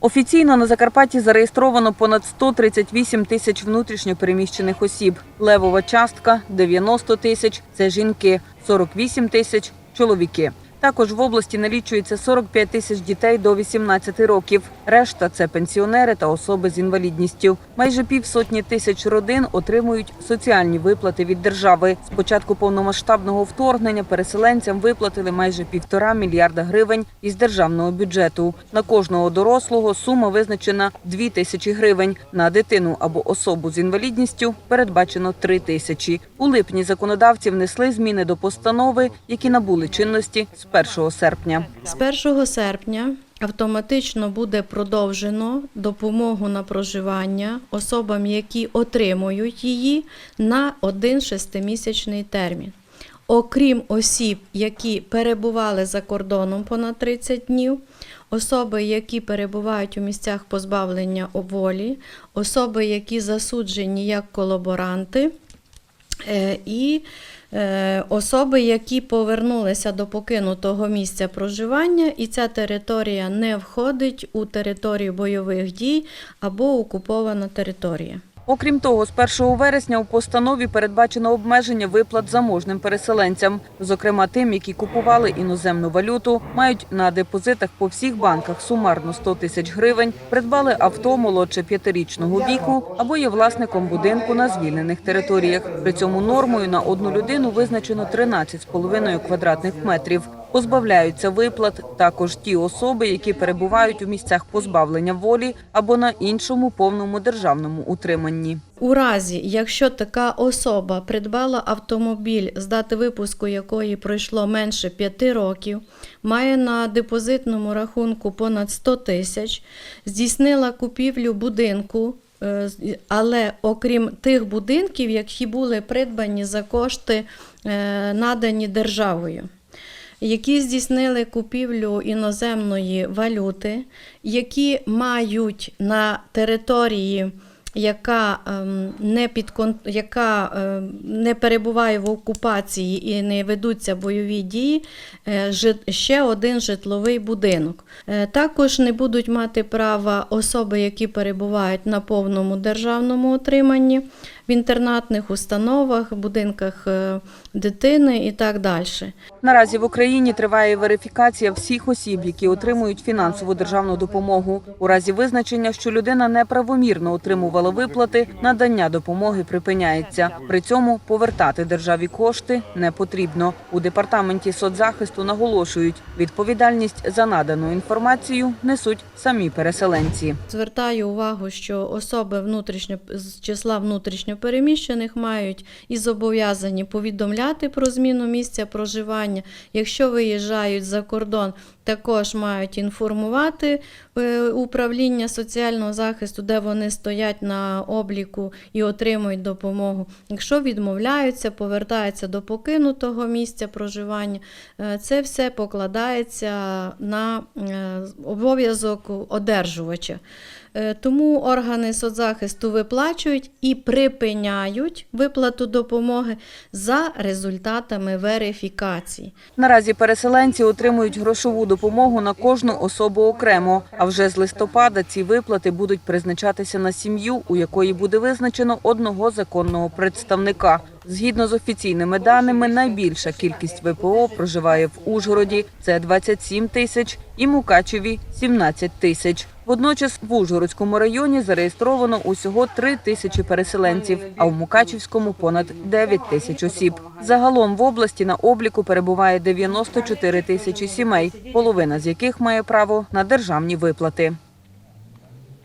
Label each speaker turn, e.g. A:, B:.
A: Офіційно на Закарпатті зареєстровано понад 138 тисяч внутрішньопереміщених осіб. Левова частка 90 тисяч це жінки, 48 тисяч чоловіки. Також в області налічується 45 тисяч дітей до 18 років. Решта це пенсіонери та особи з інвалідністю. Майже півсотні тисяч родин отримують соціальні виплати від держави. З початку повномасштабного вторгнення переселенцям виплатили майже півтора мільярда гривень із державного бюджету. На кожного дорослого сума визначена 2 тисячі гривень. На дитину або особу з інвалідністю передбачено 3 тисячі. У липні законодавці внесли зміни до постанови, які набули чинності з 1 серпня.
B: З 1 серпня автоматично буде продовжено допомогу на проживання особам, які отримують її на один шестимісячний термін. Окрім осіб, які перебували за кордоном понад 30 днів, особи, які перебувають у місцях позбавлення волі, особи, які засуджені як колаборанти, і е, особи, які повернулися до покинутого місця проживання, і ця територія не входить у територію бойових дій або окупована територія.
A: Окрім того, з 1 вересня у постанові передбачено обмеження виплат заможним переселенцям, зокрема тим, які купували іноземну валюту, мають на депозитах по всіх банках сумарно 100 тисяч гривень, придбали авто молодше п'ятирічного віку або є власником будинку на звільнених територіях. При цьому нормою на одну людину визначено 13,5 квадратних метрів. Позбавляються виплат також ті особи, які перебувають у місцях позбавлення волі або на іншому повному державному утриманні.
B: У разі, якщо така особа придбала автомобіль, з дати випуску якої пройшло менше 5 років, має на депозитному рахунку понад 100 тисяч, здійснила купівлю будинку, е, але окрім тих будинків, які були придбані за кошти, е, надані державою. Які здійснили купівлю іноземної валюти, які мають на території яка, ем, не під яка ем, не перебуває в окупації і не ведуться бойові дії, е, ще один житловий будинок. Е, Також не будуть мати права особи, які перебувають на повному державному отриманні в інтернатних установах, будинках е, дитини і так далі.
A: Наразі в Україні триває верифікація всіх осіб, які отримують фінансову державну допомогу. У разі визначення, що людина неправомірно отримувала виплати, надання допомоги припиняється. При цьому повертати державі кошти не потрібно. У департаменті соцзахисту наголошують, відповідальність за надану інформацію несуть самі переселенці.
B: Звертаю увагу, що особи внутрішньо з числа внутрішньопереміщених мають і зобов'язані повідомляти про зміну місця проживання. Якщо виїжджають за кордон, також мають інформувати е, управління соціального захисту, де вони стоять на обліку і отримують допомогу. Якщо відмовляються, повертаються до покинутого місця проживання, е, це все покладається на е, обов'язок одержувача. Тому органи соцзахисту виплачують і припиняють виплату допомоги за результатами верифікації.
A: Наразі переселенці отримують грошову допомогу на кожну особу окремо. А вже з листопада ці виплати будуть призначатися на сім'ю, у якої буде визначено одного законного представника. Згідно з офіційними даними, найбільша кількість ВПО проживає в Ужгороді це 27 тисяч і Мукачеві 17 тисяч. Водночас в Ужгородському районі зареєстровано усього 3 тисячі переселенців, а в Мукачівському понад 9 тисяч осіб. Загалом в області на обліку перебуває 94 тисячі сімей, половина з яких має право на державні виплати.